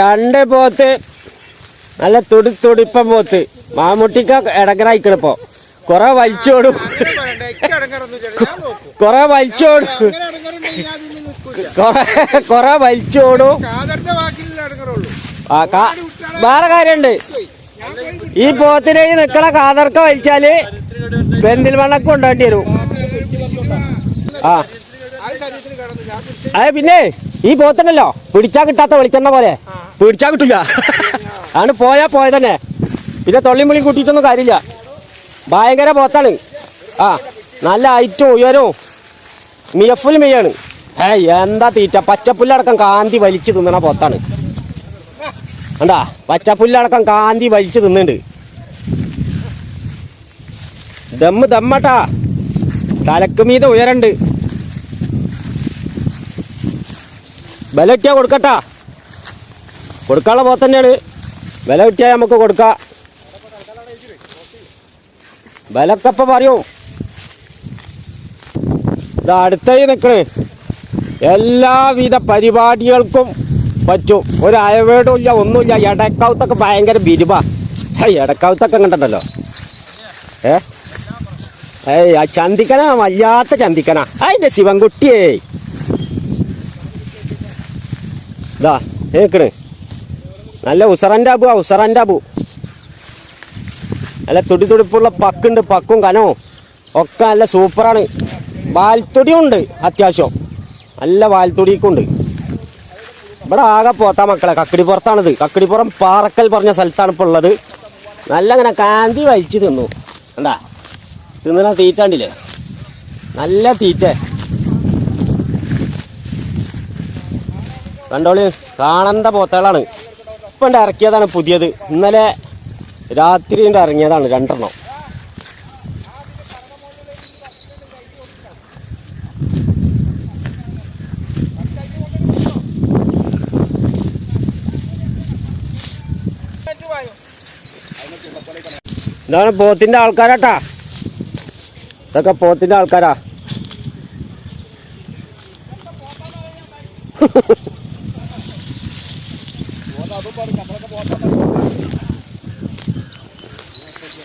രണ്ട് പോത്ത്. നല്ല തുടി തുടിപ്പം പോത്ത്. മാമുട്ടിക്ക ഇടങ്ങറായിക്കണിപ്പോ കൊറേ വലിച്ചോടും. കൊറേ വലിച്ചോടും. കൊറേ വലിച്ചോടും. വേറെ കാര്യണ്ട്. ഈ പോത്തിലേക്ക് നിക്കണ കാതർക്ക വലിച്ചാൽ പെന്തിൽ വണ്ണക്ക് കൊണ്ടുവേണ്ടി വരും. ആ. അതെ പിന്നെ ഈ പോത്തണല്ലോ പിടിച്ചാ കിട്ടാത്ത വെളിച്ചെണ്ണ പോലെ. പിടിച്ചാ കിട്ടില്ല ആണ് പോയാ പോയ തന്നെ പിന്നെ തൊള്ളിയും മുളി കൂട്ടിയിട്ടൊന്നും കാര്യമില്ല. ഭയങ്കര പോത്താണ്. ആ നല്ല ഐറ്റും ഉയരവും. മിയഫുൽ മെയ്യാണ് ഏയ് എന്താ തീറ്റ? പച്ചപ്പുല്ലടക്കം കാന്തി വലിച്ചു തിന്നണ പോത്താണ്. കണ്ടാ? പച്ചപ്പുല്ലടക്കം കാന്തി വലിച്ചു തിന്നുണ്ട് ദമ്മ് ദമ്മട്ടാ. തലക്ക് മീത ഉയരണ്ട്. വില കിട്ടിയാൽ കൊടുക്കട്ടാ. കൊടുക്കാനുള്ള പോത്ത് തന്നെയാണ്. വില കിട്ടിയാൽ നമുക്ക് കൊടുക്കാം. വിലക്കപ്പ പറയൂ. ഇത് അടുത്തായി നിൽക്കണേ എല്ലാവിധ പരിപാടികൾക്കും പറ്റും. ഒരു അയവേടും ഇല്ല ഒന്നുമില്ല. ഇടക്കാവത്തൊക്കെ ഭയങ്കര ബിരുബ. ഇടക്കാവത്തൊക്കെ കണ്ടല്ലോ ഏ? ഏയ് ആ ചന്തിക്കന? വല്ലാത്ത ചന്തിക്കന. അതിന്റെ ശിവൻകുട്ടിയേ. ഇതാ കേക്കണ്. നല്ല ഉസറന്റെ അബു ഉസറന്റെ അബു നല്ല തുടി തുടിപ്പുള്ള പക്കുണ്ട് പക്കും കനവും. ഒക്കെ നല്ല സൂപ്പറാണ്. വാൽത്തൊടിയുണ്ട് അത്യാവശ്യം. നല്ല വാൽത്തുടിയൊക്കെ ഉണ്ട് ഇവിടെ ആകെ പോത്താ മക്കളെ കക്കടിപ്പുറത്താണിത്. കക്കടിപ്പുറം പാറക്കൽ പറഞ്ഞ സ്ഥലത്താണ് ഇപ്പോൾ ഉള്ളത്. നല്ല ഇങ്ങനെ കാന്തി വലിച്ചു തിന്നു. കണ്ടാ? തിന്നണ തീറ്റാണ്ടില്ലേ? നല്ല തീറ്റ. കണ്ടോളി കാണണ്ട പോത്തകളാണ്. ഇപ്പം ഇറക്കിയതാണ് പുതിയത്. ഇന്നലെ രാത്രി ഇറങ്ങിയതാണ് രണ്ടെണ്ണം. ഇതാണ് പോത്തിന്റെ ആൾക്കാരാട്ടാ. ഇതൊക്കെ പോത്തിന്റെ ആൾക്കാരാ.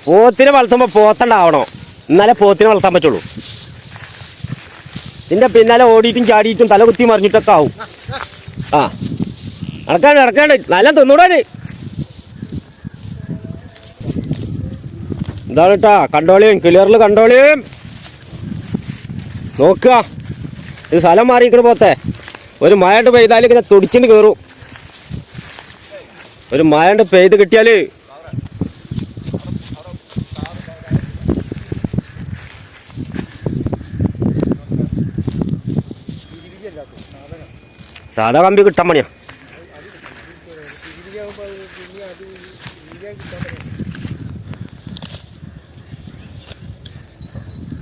പോത്തിനെ വളർത്തുമ്പോൾ പോത്തണ്ടാവണോ? എന്നാലേ പോത്തിനെ വളർത്താൻ പറ്റുള്ളൂ. നിന്റെ പിന്നാലെ ഓടിയിട്ടും ചാടിയിട്ടും തല കുത്തി മറിഞ്ഞിട്ടൊക്കെ ആവും. ആ നടക്കാണ്ട് നടക്കാണ്ട്. നല്ല തിന്നൂടാന്. ഇതാണ് കേട്ടാ കണ്ടോളിയും ക്ലിയറിൽ കണ്ടോളിയും. നോക്കുക. ഇത് സ്ഥലം മാറിയിക്കണ പോത്തെ. ഒരു മഴ പെയ്താലും ഇങ്ങനെ തുടിച്ചിട്ട് കയറും ഒരു മഴണ്ട് പെയ്ത് കിട്ടിയാൽ. സാധാ കമ്പി കിട്ടാൻ പണിയാ.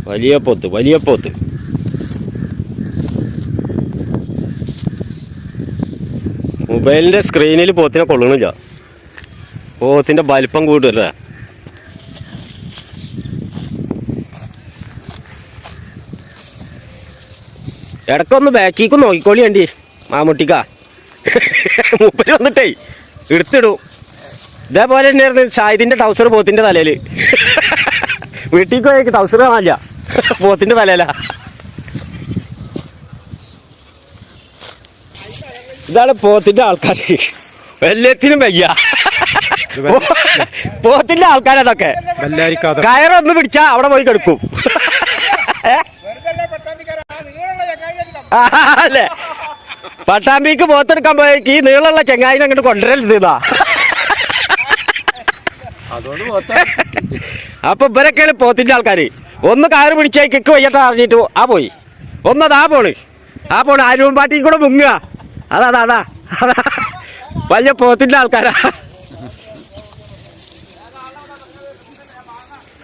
വലിയ പോത്ത് വലിയ പോത്ത്. മൊബൈലിന്റെ സ്ക്രീനിൽ പോത്തിനെ കൊള്ളണില്ല പോത്തിന്റെ വലിപ്പം കൂട്ടുമല്ലേ ഇടക്കൊന്ന് ബാക്കിക്ക് നോക്കിക്കോളി വേണ്ടി മാമുട്ടിക്ക. മൂപ്പര് വന്നിട്ടേ എടുത്തിടും. ഇതേപോലെ തന്നെയായിരുന്നു ഷാഹിദിന്റെ ടൗസർ പോത്തിന്റെ തലയിൽ. വീട്ടിൽ പോയി ടൗസർ കാണില്ല പോത്തിന്റെ തലയില. ഇതാണ് പോത്തിന്റെ ആൾക്കാർ എല്ലാത്തിനും വയ്യ. പോത്തിന്റെ ആൾക്കാരതൊക്കെ കയറൊന്ന് പിടിച്ചാ അവിടെ പോയി കിടക്കും. അല്ലേ പട്ടാമ്പിക്ക് പോത്തെടുക്കാൻ പോയേക്ക് ഈ നീളമുള്ള ചെങ്ങായിനെ അങ്ങോട്ട് കൊണ്ടുവരരുത് ഇതാ. അപ്പൊ ഇവരൊക്കെയാണ് പോത്തിന്റെ ആൾക്കാര്. ഒന്ന് കയറ് പിടിച്ചേ കിക്ക് വയ്യട്ട അറിഞ്ഞിട്ട് ആ പോയി. ഒന്നതാ പോണ്. ആ പോണ്. ആരും പാട്ടി കൂടെ മുങ്ങുക. അതാ അതാ അതാ. അതാ. വലിയ പോത്തിന്റെ ആൾക്കാരാ.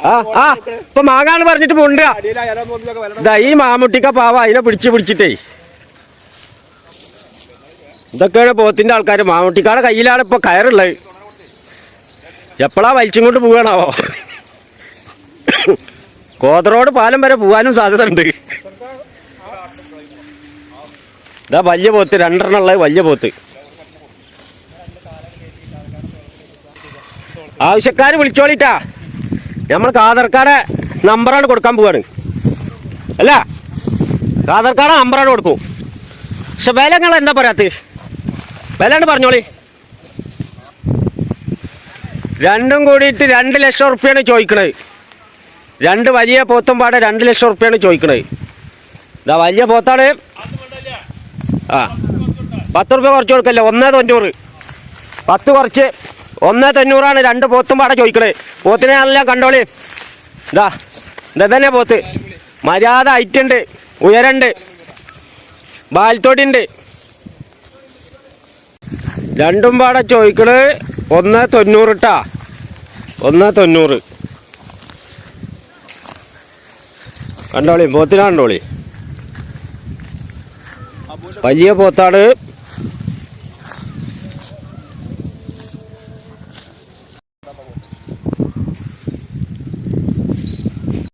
ആ ആ ഇപ്പൊ മാങ്ങാന്ന് പറഞ്ഞിട്ട് പോണ്ട ഈ മാമുട്ടിക്ക പാവ അതിനെ പിടിച്ച് പിടിച്ചിട്ടേ. ഇതൊക്കെയാണ് പോത്തിന്റെ ആൾക്കാർ മാമുട്ടിക്കാടെ കയ്യിലാണ് ഇപ്പൊ കയറുള്ളത്. എപ്പോഴാ വലിച്ചും കൊണ്ട് പോവാണാവോ കോതറോട് പാലം വരെ പോവാനും സാധ്യത ഉണ്ട് ഇതാ വലിയ പോത്ത് രണ്ടെണ്ണമുള്ള വലിയ പോത്ത്. ആവശ്യക്കാർ വിളിച്ചോളിട്ടാ. നമ്മൾക്ക് ആധാർ കാർഡ് നമ്പറാണ് കൊടുക്കാൻ പോവാണ്. അല്ല ആധാർ കാർഡ് നമ്പറാണ് കൊടുക്കും. പക്ഷെ വില നിങ്ങൾ എന്താ പറയാത്ത വിലയാണ് പറഞ്ഞോളി. രണ്ടും കൂടിയിട്ട് രണ്ട് ലക്ഷം റുപ്യാണ് ചോദിക്കണത്. രണ്ട് വലിയ പോത്തും പാടെ രണ്ട് ലക്ഷം റുപ്യാണ് ചോദിക്കണത്. ഇതാ വലിയ പോത്താണ്. ആ. പത്ത് റുപ്യ കുറച്ച് കൊടുക്കല്ലേ? ഒന്നേ തൊണ്ണൂറ്. പത്ത് കുറച്ച് ഒന്നേ തൊണ്ണൂറാണ് രണ്ട് പോത്തും പാടെ ചോദിക്കണേ. പോത്തിനെ ആണല്ലോ കണ്ടോളി. ഇതാ ഇതാ തന്നെ പോത്ത്. മര്യാദ ഐറ്റുണ്ട് ഉയരണ്ട് ബാൽത്തോടിണ്ട്. രണ്ടും പാടെ ചോദിക്കണ് ഒന്ന് തൊണ്ണൂറ് ഇട്ടാ ഒന്ന് തൊണ്ണൂറ്. കണ്ടോളി പോത്തിനെ കണ്ടോളി. വലിയ പോത്താണ്